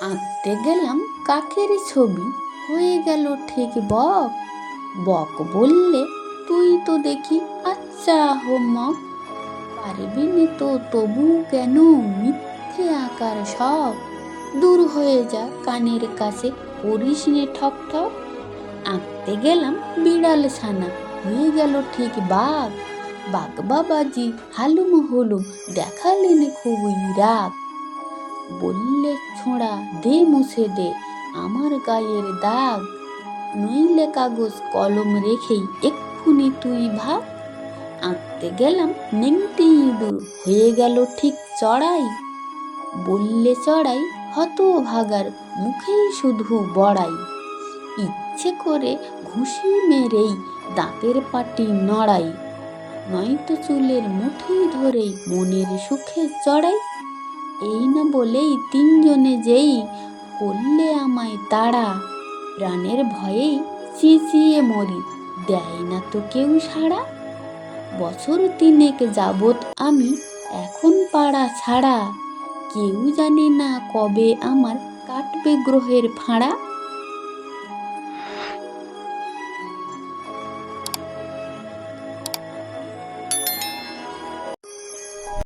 আঁকতে গেলাম কাকের ছবি। হয়ে গেল ঠিক বক। বক বললে, তুই তো দেখি আচ্ছা হোমক পারবি নে তো তবু কেন মিথ্যে আঁকার সব দূর হয়ে যা কানের কাছে, করিস নে ঠক ঠক। আঁকতে গেলাম বিড়াল ছানা। হয়ে গেল ঠিক বাঘ বাঘ বাবাজি, হালুম হলুম, দেখালেন খুবই রাগ। বললে ছোঁড়া, দে মুছে দে, আমার গায়ের দাগ। নইলে কাগজ কলম রেখেই এক্ষুনি তুই ভাব আঁকতে গেলাম নেংটি ইঁদুর, হয়ে গেল ঠিক চড়াই। বললে চড়াই হত ভাগার মুখেই শুধু বড়াই। ইচ্ছে করে ঘুষি মেরেই দাঁতের পাটি নড়াই। নয়তো চুলের মুঠি ধরেই মনের সুখে চড়াই। এই না বলেই তিনজনে যেই করলে আমায় তাড়া। প্রাণের ভয়েই চিচিয়ে মরি, দেয় না তো কেউ সাড়া। বছর তিনেক যাবত আমি এখন পাড়া ছাড়া। কেউ জানে না কবে আমার কাটবে গ্রহের ফাঁড়া।